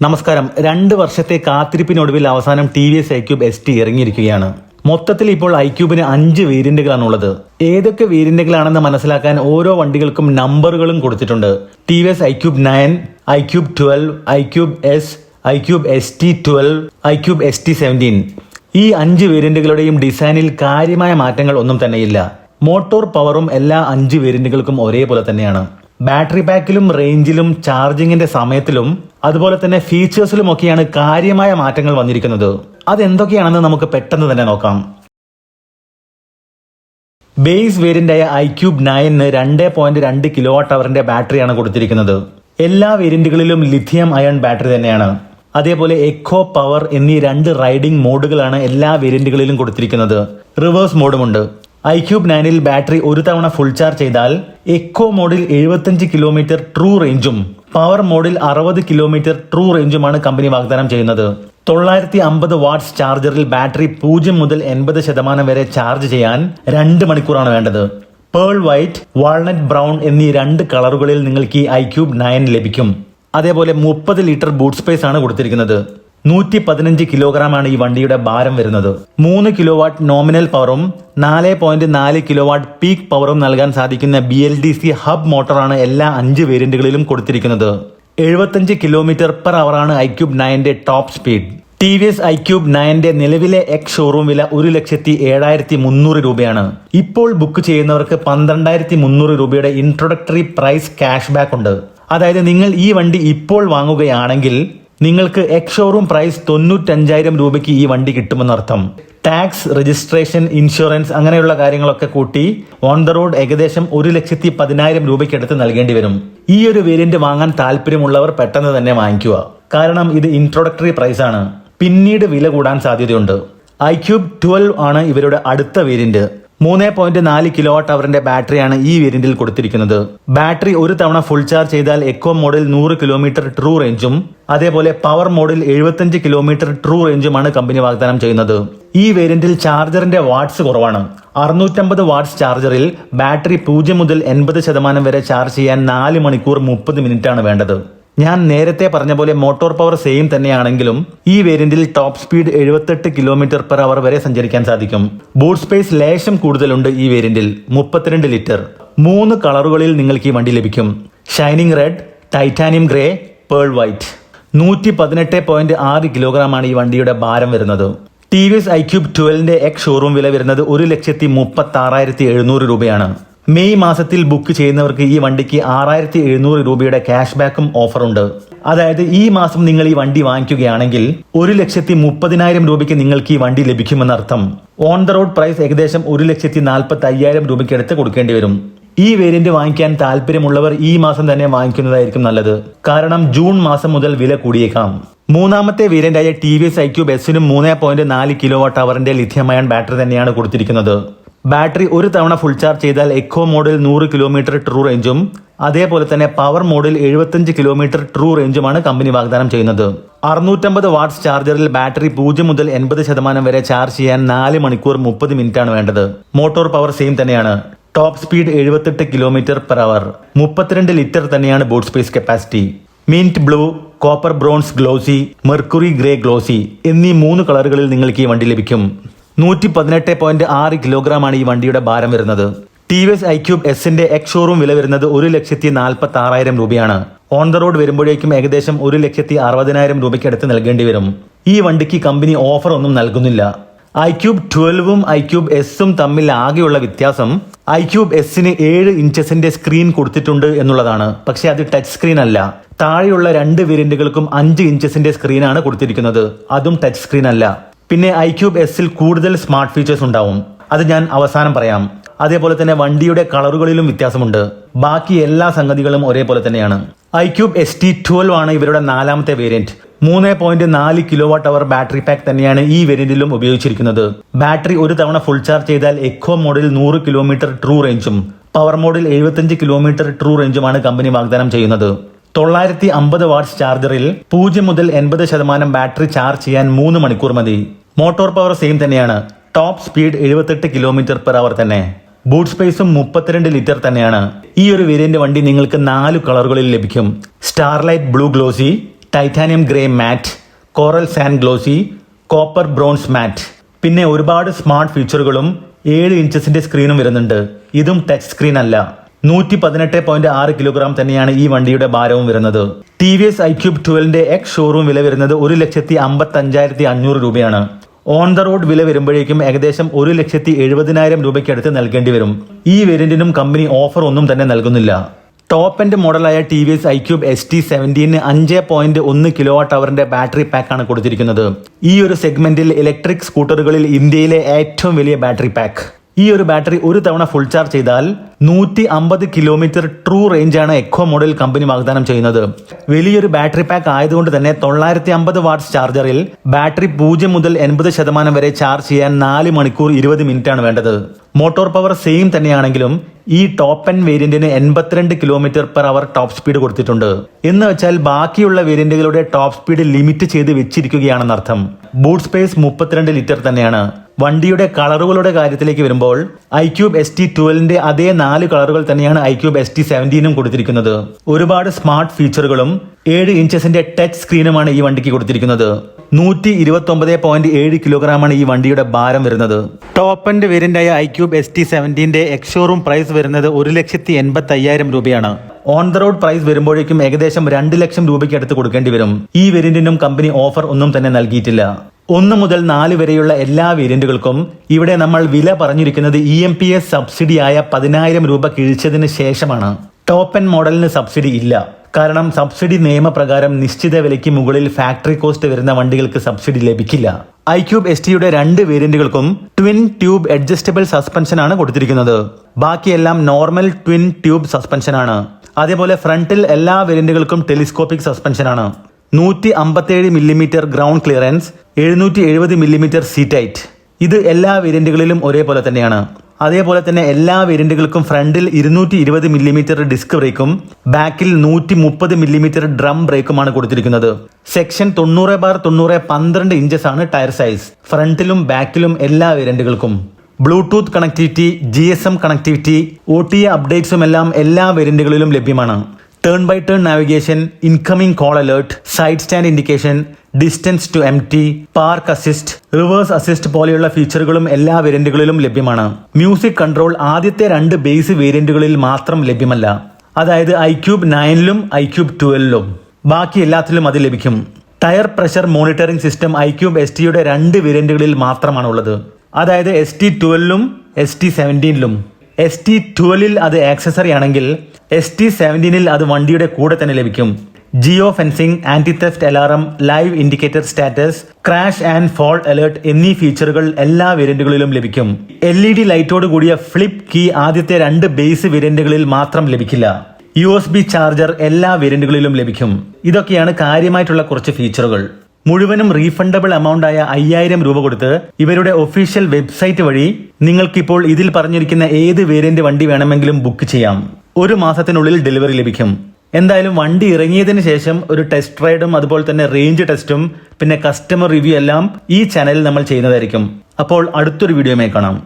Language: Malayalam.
നമസ്കാരം. രണ്ട് വർഷത്തെ കാത്തിരിപ്പിനൊടുവിൽ അവസാനം T V S iQube S T ഇറങ്ങിയിരിക്കുകയാണ്. മൊത്തത്തിൽ ഇപ്പോൾ ഐക്യൂബിന് അഞ്ച് വേരിയന്റുകളാണുള്ളത്. ഏതൊക്കെ വേരിയന്റുകളാണെന്ന് മനസ്സിലാക്കാൻ ഓരോ വണ്ടികൾക്കും നമ്പറുകളും കൊടുത്തിട്ടുണ്ട്. T V S iQube nine iQube twelve iQube S iQube S T twelve iQube S T seventeen ഈ അഞ്ച് വേരിയന്റുകളുടെയും ഡിസൈനിൽ കാര്യമായ മാറ്റങ്ങൾ ഒന്നും തന്നെയില്ല. മോട്ടോർ പവറും എല്ലാ അഞ്ച് വേരിയന്റുകൾക്കും ഒരേപോലെ തന്നെയാണ്. ബാറ്ററി പാക്കിലും റേഞ്ചിലും ചാർജിങ്ങിന്റെ സമയത്തിലും അതുപോലെ തന്നെ ഫീച്ചേഴ്സിലും ഒക്കെയാണ് കാര്യമായ മാറ്റങ്ങൾ വന്നിരിക്കുന്നത്. അതെന്തൊക്കെയാണെന്ന് നമുക്ക് പെട്ടെന്ന് തന്നെ നോക്കാം. ബേസ് വേരിയന്റായ ക്യൂബ് നയനിന് രണ്ട് പോയിന്റ് രണ്ട് കിലോ വാട്ട് അവറിന്റെ ബാറ്ററിയാണ് കൊടുത്തിരിക്കുന്നത്. എല്ലാ വേരിയന്റുകളിലും ലിഥിയം അയൺ ബാറ്ററി തന്നെയാണ്. അതേപോലെ എക്കോ പവർ എന്നീ രണ്ട് റൈഡിംഗ് മോഡുകളാണ് എല്ലാ വേരിയന്റുകളിലും കൊടുത്തിരിക്കുന്നത്. റിവേഴ്സ് മോഡുമുണ്ട് ഐ ക്യൂബ് നയനിൽ ബാറ്ററി ഒരു തവണ ഫുൾ ചാർജ് ചെയ്താൽ എക്കോ മോഡിൽ എഴുപത്തഞ്ച് കിലോമീറ്റർ ട്രൂ റേഞ്ചും പവർ മോഡിൽ അറുപത് കിലോമീറ്റർ ട്രൂ റേഞ്ചുമാണ് കമ്പനി വാഗ്ദാനം ചെയ്യുന്നത്. തൊള്ളായിരത്തി അമ്പത് വാട്ട്സ് ചാർജറിൽ ബാറ്ററി പൂജ്യം മുതൽ എൺപത് ശതമാനം വരെ ചാർജ് ചെയ്യാൻ രണ്ട് മണിക്കൂറാണ് വേണ്ടത്. പേൾ വൈറ്റ് വാൾനട്ട് ബ്രൗൺ എന്നീ രണ്ട് കളറുകളിൽ നിങ്ങൾക്ക് ഈ ഐക്യൂബ് നയൻ ലഭിക്കും. അതേപോലെ മുപ്പത് ലിറ്റർ ബൂട്ട് സ്പേസ് ആണ് കൊടുത്തിരിക്കുന്നത്. നൂറ്റി പതിനഞ്ച് കിലോഗ്രാം ആണ് ഈ വണ്ടിയുടെ ഭാരം വരുന്നത്. മൂന്ന് കിലോ വാട്ട് നോമിനൽ പവറും നാല് പോയിന്റ് നാല് കിലോ വാട്ട് പീക്ക് പവറും നൽകാൻ സാധിക്കുന്ന B L D C hub മോട്ടോറാണ് എല്ലാ അഞ്ച് വേരിയന്റുകളിലും കൊടുത്തിരിക്കുന്നത്. എഴുപത്തഞ്ച് കിലോമീറ്റർ പെർ അവറാണ് iQube നയന്റെ top speed T V S iQube നയന്റെ നിലവിലെ എക്സ് ഷോറൂം വില ഒരു ലക്ഷത്തി ഏഴായിരത്തി മുന്നൂറ് രൂപയാണ്. ഇപ്പോൾ ബുക്ക് ചെയ്യുന്നവർക്ക് പന്ത്രണ്ടായിരത്തി മുന്നൂറ് രൂപയുടെ ഇൻട്രൊഡക്ടറി പ്രൈസ് ക്യാഷ് ബാക്ക് ഉണ്ട്. അതായത് നിങ്ങൾ ഈ വണ്ടി ഇപ്പോൾ വാങ്ങുകയാണെങ്കിൽ നിങ്ങൾക്ക് എക്സ് ഷോറൂം പ്രൈസ് തൊണ്ണൂറ്റഞ്ചായിരം രൂപയ്ക്ക് ഈ വണ്ടി കിട്ടുമെന്നർത്ഥം. ടാക്സ് രജിസ്ട്രേഷൻ ഇൻഷുറൻസ് അങ്ങനെയുള്ള കാര്യങ്ങളൊക്കെ കൂട്ടി ഓൺ ദ റോഡ് ഏകദേശം ഒരു ലക്ഷത്തി പതിനായിരം രൂപയ്ക്കടുത്ത് നൽകേണ്ടി വരും. ഈ ഒരു വേരിയന്റ് വാങ്ങാൻ താല്പര്യമുള്ളവർ പെട്ടെന്ന് തന്നെ വാങ്ങിക്കുക. കാരണം ഇത് ഇൻട്രോഡക്ടറി പ്രൈസ് ആണ്. പിന്നീട് വില കൂടാൻ സാധ്യതയുണ്ട്. ഐക്യൂബ് ട്വൽവ് ആണ് ഇവരുടെ അടുത്ത വേരിയന്റ് മൂന്ന് പോയിന്റ് നാല് കിലോ വാട്ട് അവറിന്റെ ബാറ്ററിയാണ് ഈ വേരിയന്റിൽ കൊടുത്തിരിക്കുന്നത്. ബാറ്ററി ഒരു തവണ ഫുൾ ചാർജ് ചെയ്താൽ എക്കോ മോഡിൽ നൂറ് കിലോമീറ്റർ ട്രൂ റേഞ്ചും അതേപോലെ പവർ മോഡിൽ എഴുപത്തഞ്ച് കിലോമീറ്റർ ട്രൂ റേഞ്ചുമാണ് കമ്പനി വാഗ്ദാനം ചെയ്യുന്നത്. ഈ വേരിയന്റിൽ ചാർജറിന്റെ വാട്ട്സ് കുറവാണ്. അറുന്നൂറ്റമ്പത് വാട്ട്സ് ചാർജറിൽ ബാറ്ററി പൂജ്യം മുതൽ എൺപത് ശതമാനം വരെ ചാർജ് ചെയ്യാൻ നാല് മണിക്കൂർ മുപ്പത് മിനിറ്റ് ആണ് വേണ്ടത്. ഞാൻ നേരത്തെ പറഞ്ഞ പോലെ മോട്ടോർ പവർ സെയിം തന്നെയാണെങ്കിലും ഈ വേരിയന്റിൽ ടോപ്പ് സ്പീഡ് എഴുപത്തെട്ട് കിലോമീറ്റർ പെർ അവർ വരെ സഞ്ചരിക്കാൻ സാധിക്കും. ബൂട്ട് സ്പേസ് ലേശം കൂടുതലുണ്ട് ഈ വേരിയന്റിൽ മുപ്പത്തിരണ്ട് ലിറ്റർ മൂന്ന് കളറുകളിൽ നിങ്ങൾക്ക് ഈ വണ്ടി ലഭിക്കും. Shining red titanium grey pearl white നൂറ്റി പതിനെട്ട് പോയിന്റ് ആറ് കിലോഗ്രാം ആണ് ഈ വണ്ടിയുടെ ഭാരം വരുന്നത്. ടി വി എസ് ഐക്യൂബ് ട്വൽവിന്റെ എക്സ് ഷോറൂം വില വരുന്നത് ഒരു ലക്ഷത്തി മുപ്പത്തി ആറായിരത്തി എഴുന്നൂറ് രൂപയാണ്. മെയ് മാസത്തിൽ ബുക്ക് ചെയ്യുന്നവർക്ക് ഈ വണ്ടിക്ക് ആറായിരത്തി എഴുന്നൂറ് രൂപയുടെ ക്യാഷ് ബാക്കും ഓഫറുണ്ട് അതായത് ഈ മാസം നിങ്ങൾ ഈ വണ്ടി വാങ്ങിക്കുകയാണെങ്കിൽ ഒരു ലക്ഷത്തി മുപ്പതിനായിരം രൂപയ്ക്ക് നിങ്ങൾക്ക് ഈ വണ്ടി ലഭിക്കുമെന്നർത്ഥം ഓൺ ദ റോഡ് പ്രൈസ് ഏകദേശം ഒരു ലക്ഷത്തി നാൽപ്പത്തി അയ്യായിരം രൂപയ്ക്ക് അടുത്ത് കൊടുക്കേണ്ടി വരും. ഈ വേരിയന്റ് വാങ്ങിക്കാൻ താല്പര്യമുള്ളവർ ഈ മാസം തന്നെ വാങ്ങിക്കുന്നതായിരിക്കും നല്ലത്. കാരണം ജൂൺ മാസം മുതൽ വില കൂടിയേക്കാം. മൂന്നാമത്തെ വേരിയന്റായ ടി വി എസ് ഐക്യൂ ബസ്സിനും മൂന്ന് പോയിന്റ് നാല് കിലോ വാട്ട് അവറിന്റെ ലിഥിയം അയൺ ബാറ്ററി തന്നെയാണ് കൊടുത്തിരിക്കുന്നത്. ബാറ്ററി ഒരു തവണ ഫുൾ ചാർജ് ചെയ്താൽ എക്കോ മോഡിൽ നൂറ് കിലോമീറ്റർ ട്രൂ റേഞ്ചും അതേപോലെ തന്നെ പവർ മോഡിൽ എഴുപത്തഞ്ച് കിലോമീറ്റർ ട്രൂ റേഞ്ചുമാണ് കമ്പനി വാഗ്ദാനം ചെയ്യുന്നത്. അറുന്നൂറ്റമ്പത് വാട്ട്സ് ചാർജറിൽ ബാറ്ററി പൂജ്യം മുതൽ എൺപത് ശതമാനം വരെ ചാർജ് ചെയ്യാൻ നാല് മണിക്കൂർ മുപ്പത് മിനിറ്റ് ആണ് വേണ്ടത്. മോട്ടോർ പവർ സെയിം തന്നെയാണ്. ടോപ്പ് സ്പീഡ് എഴുപത്തെട്ട് കിലോമീറ്റർ പെർ അവർ മുപ്പത്തിരണ്ട് ലിറ്റർ തന്നെയാണ് boot space capacity mint blue copper bronze glossy mercury grey glossy എന്നീ മൂന്ന് കളറുകളിൽ നിങ്ങൾക്ക് ഈ വണ്ടി ലഭിക്കും. നൂറ്റി പതിനെട്ട് പോയിന്റ് ആറ് കിലോഗ്രാം ആണ് ഈ വണ്ടിയുടെ ഭാരം വരുന്നത്. T V S I cube എസിന്റെ എക്സ് ഷോറൂം വില വരുന്നത് ഒരു ലക്ഷത്തി നാൽപ്പത്തി ആറായിരം രൂപയാണ്. ഓൺ ദ റോഡ് വരുമ്പോഴേക്കും ഏകദേശം ഒരു ലക്ഷത്തി അറുപതിനായിരം രൂപയ്ക്ക് അടുത്ത് നൽകേണ്ടി വരും. ഈ വണ്ടിക്ക് കമ്പനി ഓഫർ ഒന്നും നൽകുന്നില്ല. ഐ ക്യൂബ് ട്വൽവും ഐ ക്യൂബ് എസും തമ്മിൽ ആകെയുള്ള വ്യത്യാസം ഐ ക്യൂബ് എസിന് ഏഴ് ഇഞ്ചസിന്റെ സ്ക്രീൻ കൊടുത്തിട്ടുണ്ട് എന്നുള്ളതാണ്. പക്ഷേ അത് ടച്ച് സ്ക്രീൻ അല്ല. താഴെയുള്ള രണ്ട് വേരിയന്റുകൾക്കും അഞ്ച് ഇഞ്ചസിന്റെ സ്ക്രീനാണ് കൊടുത്തിരിക്കുന്നത്. അതും ടച്ച് സ്ക്രീൻ അല്ല. പിന്നെ ഐ ക്യൂബ് എസിൽ കൂടുതൽ സ്മാർട്ട് ഫീച്ചേഴ്സ് ഉണ്ടാവും. അത് ഞാൻ അവസാനം പറയാം. അതേപോലെ തന്നെ വണ്ടിയുടെ കളറുകളിലും വ്യത്യാസമുണ്ട്. ബാക്കി എല്ലാ സംഗതികളും ഒരേപോലെ തന്നെയാണ്. I cube S T twelve ആണ് ഇവരുടെ നാലാമത്തെ വേരിയന്റ്. മൂന്ന് പോയിന്റ് നാല് kilo watt hour battery pack തന്നെയാണ് ഈ വേരിയന്റിലും ഉപയോഗിച്ചിരിക്കുന്നത്. ബാറ്ററി ഒരു തവണ ഫുൾ ചാർജ് ചെയ്താൽ എക്കോ മോഡിൽ നൂറ് കിലോമീറ്റർ ട്രൂ റേഞ്ചും പവർ മോഡിൽ എഴുപത്തഞ്ച് കിലോമീറ്റർ ട്രൂ റേഞ്ചുമാണ് കമ്പനി വാഗ്ദാനം ചെയ്യുന്നത്. തൊള്ളായിരത്തി അമ്പത് വാട്ട്സ് ചാർജറിൽ പൂജ്യം മുതൽ എൺപത് ശതമാനം ബാറ്ററി ചാർജ് ചെയ്യാൻ മൂന്ന് മണിക്കൂർ മതി. മോട്ടോർ പവർ സെയിം തന്നെയാണ്. ടോപ്പ് സ്പീഡ് എഴുപത്തെട്ട് കിലോമീറ്റർ പെർ അവർ തന്നെ. ബൂട്ട് സ്പേസും മുപ്പത്തിരണ്ട് ലിറ്റർ തന്നെയാണ്. ഈ ഒരു വേരിയന്റ് വണ്ടി നിങ്ങൾക്ക് നാല് കളറുകളിൽ ലഭിക്കും. Starlight blue glossy titanium grey matte coral sand glossy copper bronze matte പിന്നെ ഒരുപാട് സ്മാർട്ട് ഫീച്ചറുകളും ഏഴ് ഇഞ്ചസിന്റെ സ്ക്രീനും വരുന്നുണ്ട്. ഇതും ടച്ച് സ്ക്രീൻ അല്ല. നൂറ്റി പതിനെട്ട് പോയിന്റ് ആറ് കിലോഗ്രാം തന്നെയാണ് ഈ വണ്ടിയുടെ ഭാരവും വരുന്നത്. T V S I cube ട്വൽവിന്റെ എക്സ് ഷോറൂം വില വരുന്നത് ഒരു ലക്ഷത്തി അമ്പത്തി അഞ്ചായിരത്തി അഞ്ഞൂറ് രൂപയാണ്. ഓൺ ദ റോഡ് വില വരുമ്പോഴേക്കും ഏകദേശം ഒരു ലക്ഷത്തി എഴുപതിനായിരം രൂപയ്ക്ക് അടുത്ത് നൽകേണ്ടി വരും. ഈ വേരിയന്റിനും കമ്പനി ഓഫർ ഒന്നും തന്നെ നൽകുന്നില്ല. Top end മോഡലായ T V S iQube S T seventeen അഞ്ച് പോയിന്റ് ഒന്ന് കിലോ വാട്ട് അവറിന്റെ ബാറ്ററി പാക്കാണ് കൊടുത്തിരിക്കുന്നത്. ഈ ഒരു സെഗ്മെന്റിൽ ഇലക്ട്രിക് സ്കൂട്ടറുകളിൽ ഇന്ത്യയിലെ ഏറ്റവും വലിയ ബാറ്ററി പാക്ക് ഈ ഒരു ബാറ്ററി ഒരു തവണ ഫുൾ ചാർജ് ചെയ്താൽ നൂറ്റി അമ്പത് കിലോമീറ്റർ ട്രൂ റേഞ്ചാണ് എക്കോ മോഡൽ കമ്പനി വാഗ്ദാനം ചെയ്യുന്നത്. വലിയൊരു ബാറ്ററി പാക്ക് ആയതുകൊണ്ട് തന്നെ തൊള്ളായിരത്തി അമ്പത് വാട്ട്സ് ചാർജറിൽ ബാറ്ററി പൂജ്യം മുതൽ എൺപത് ശതമാനം വരെ ചാർജ് ചെയ്യാൻ നാല് മണിക്കൂർ ഇരുപത് മിനിറ്റ് ആണ് വേണ്ടത്. മോട്ടോർ പവർ സെയിം തന്നെയാണെങ്കിലും ഈ ടോപ്പ് എൻ വേരിയന്റിന് എൺപത്തിരണ്ട് kilometre per hour top speed കൊടുത്തിട്ടുണ്ട്. എന്ന് വെച്ചാൽ ബാക്കിയുള്ള വേരിയന്റുകളുടെ ടോപ്പ് സ്പീഡ് ലിമിറ്റ് ചെയ്ത് വെച്ചിരിക്കുകയാണെന്നർത്ഥം. ബൂട്ട് സ്പേസ് മുപ്പത്തിരണ്ട് ലിറ്റർ തന്നെയാണ്. വണ്ടിയുടെ കളറുകളുടെ കാര്യത്തിലേക്ക് വരുമ്പോൾ ഐ ക്യൂബ് എസ് ടി ട്വൽവിന്റെ അതേ നാല് കളറുകൾ തന്നെയാണ് ഐ ക്യൂബ് എസ് ടി സെവന്റീനും കൊടുത്തിരിക്കുന്നത്. ഒരുപാട് സ്മാർട്ട് ഫീച്ചറുകളും ഏഴ് ഇഞ്ചസിന്റെ ടച്ച് സ്ക്രീനുമാണ് ഈ വണ്ടിക്ക് കൊടുത്തിരിക്കുന്നത്. നൂറ്റി ഇരുപത്തി ഒമ്പത് പോയിന്റ് ഏഴ് കിലോഗ്രാമാണ് ഈ വണ്ടിയുടെ ഭാരം വരുന്നത്. ടോപ്പ് എൻഡ് വേരിയന്റായ ക്യൂബ് എസ് ടി സെവന്റീന്റെ എക്സ്ഷോറൂം പ്രൈസ് വരുന്നത് ഒരു ലക്ഷത്തി എൺപത്തി അയ്യായിരം രൂപയാണ്. ഓൺ ദ റോഡ് പ്രൈസ് വരുമ്പോഴേക്കും ഏകദേശം രണ്ട് ലക്ഷം രൂപയ്ക്ക് അടുത്ത് കൊടുക്കേണ്ടി വരും. ഈ വേരിയന്റിനും കമ്പനി ഓഫർ ഒന്നും തന്നെ നൽകിയിട്ടില്ല. ഒന്ന് മുതൽ നാല് വരെയുള്ള എല്ലാ വേരിയന്റുകൾക്കും ഇവിടെ നമ്മൾ വില പറഞ്ഞിരിക്കുന്നത് ഇ എം പി എസ് സബ്സിഡിയായ പതിനായിരം രൂപ കിഴിച്ചതിന് ശേഷമാണ്. ടോപ്പ് എൻ മോഡലിന് സബ്സിഡി ഇല്ല. കാരണം സബ്സിഡി നിയമപ്രകാരം നിശ്ചിത വിലയ്ക്ക് മുകളിൽ ഫാക്ടറി കോസ്റ്റ് വരുന്ന വണ്ടികൾക്ക് സബ്സിഡി ലഭിക്കില്ല. ഐ ക്യൂബ് എസ് ടിയുടെ രണ്ട് വേരിയന്റുകൾക്കും ട്വിൻ ട്യൂബ് അഡ്ജസ്റ്റബിൾ സസ്പെൻഷൻ ആണ് കൊടുത്തിരിക്കുന്നത്. ബാക്കിയെല്ലാം നോർമൽ ട്വിൻ ട്യൂബ് സസ്പെൻഷൻ ആണ്. അതേപോലെ ഫ്രണ്ടിൽ എല്ലാ വേരിയന്റുകൾക്കും ടെലിസ്കോപ്പിക് സസ്പെൻഷൻ ആണ്. നൂറ്റി അമ്പത്തേഴ് മില്ലിമീറ്റർ ഗ്രൗണ്ട് ക്ലിയറൻസ് എഴുന്നൂറ്റി എഴുപത് മില്ലിമീറ്റർ സീറ്റൈറ്റ് ഇത് എല്ലാ വേരിയന്റുകളിലും ഒരേപോലെ തന്നെയാണ്. അതേപോലെ തന്നെ എല്ലാ വേരിയന്റുകൾക്കും ഫ്രണ്ടിൽ ഇരുന്നൂറ്റി ഇരുപത് മില്ലിമീറ്റർ ഡിസ്ക് ബ്രേക്കും ബാക്കിൽ നൂറ്റി മുപ്പത് മില്ലിമീറ്റർ ഡ്രം ബ്രേക്കുമാണ് കൊടുത്തിരിക്കുന്നത്. സെക്ഷൻ തൊണ്ണൂറ് ബാർ തൊണ്ണൂറ് പന്ത്രണ്ട് ഇഞ്ചസ് ആണ് ടയർ സൈസ്. ഫ്രണ്ടിലും ബാക്കിലും എല്ലാ വേരിയന്റുകൾക്കും. Bluetooth connectivity G S M connectivity O T അപ്ഡേറ്റ്സും എല്ലാം എല്ലാ വേരിയന്റുകളിലും ലഭ്യമാണ്. Turn by turn navigation incoming call alert side stand indication distance to M T park assist reverse assist പോലെയുള്ള ഫീച്ചറുകളും എല്ലാ വേരിയന്റുകളിലും ലഭ്യമാണ്. മ്യൂസിക് കൺട്രോൾ ആദ്യത്തെ രണ്ട് ബേസ് വേരിയന്റുകളിൽ മാത്രം ലഭ്യമല്ല. അതായത് ഐ ക്യൂബ് നയനിലും ഐ ക്യൂബ് ട്വൽവിലും ബാക്കി എല്ലാത്തിലും അത് ലഭിക്കും. Tyre pressure monitoring system I cube S ടിയുടെ രണ്ട് വേരിയന്റുകളിൽ മാത്രമാണുള്ളത്. അതായത് എസ് ടി ട്വൽവിലും എസ് ടി സെവന്റീനിലും എസ് ടി ട്വൽവിൽ അത് ആക്സസറി ആണെങ്കിൽ എസ് ടി സെവന്റീനിൽ അത് വണ്ടിയുടെ കൂടെ തന്നെ ലഭിക്കും. Geo fencing anti theft alarm live indicator status crash and fall alert എന്നീ ഫീച്ചറുകൾ എല്ലാ വേരിയന്റുകളിലും ലഭിക്കും. എൽ ഇ ഡി ലൈറ്റോട് കൂടിയ ഫ്ലിപ്പ് കീ ആദ്യത്തെ രണ്ട് ബേസ് വേരിയന്റുകളിൽ മാത്രം ലഭിക്കില്ല. യു എസ് ബി ചാർജർ എല്ലാ വേരിയന്റുകളിലും ലഭിക്കും. ഇതൊക്കെയാണ് കാര്യമായിട്ടുള്ള കുറച്ച് ഫീച്ചറുകൾ മുഴുവനും റീഫണ്ടബിൾ എമൗണ്ട് ആയ അയ്യായിരം രൂപ കൊടുത്ത് ഇവരുടെ ഒഫീഷ്യൽ വെബ്സൈറ്റ് വഴി നിങ്ങൾക്കിപ്പോൾ ഇതിൽ പറഞ്ഞിരിക്കുന്ന ഏത് വേരിയന്റ് വണ്ടി വേണമെങ്കിലും ബുക്ക് ചെയ്യാം. ഒരു മാസത്തിനുള്ളിൽ ഡെലിവറി ലഭിക്കും. എന്തായാലും വണ്ടി ഇറങ്ങിയതിന് ശേഷം ഒരു ടെസ്റ്റ് റൈഡും അതുപോലെ തന്നെ റേഞ്ച് ടെസ്റ്റും പിന്നെ കസ്റ്റമർ റിവ്യൂ എല്ലാം ഈ ചാനലിൽ നമ്മൾ ചെയ്യുന്നതായിരിക്കും. അപ്പോൾ അടുത്തൊരു വീഡിയോയുമായി കാണാം.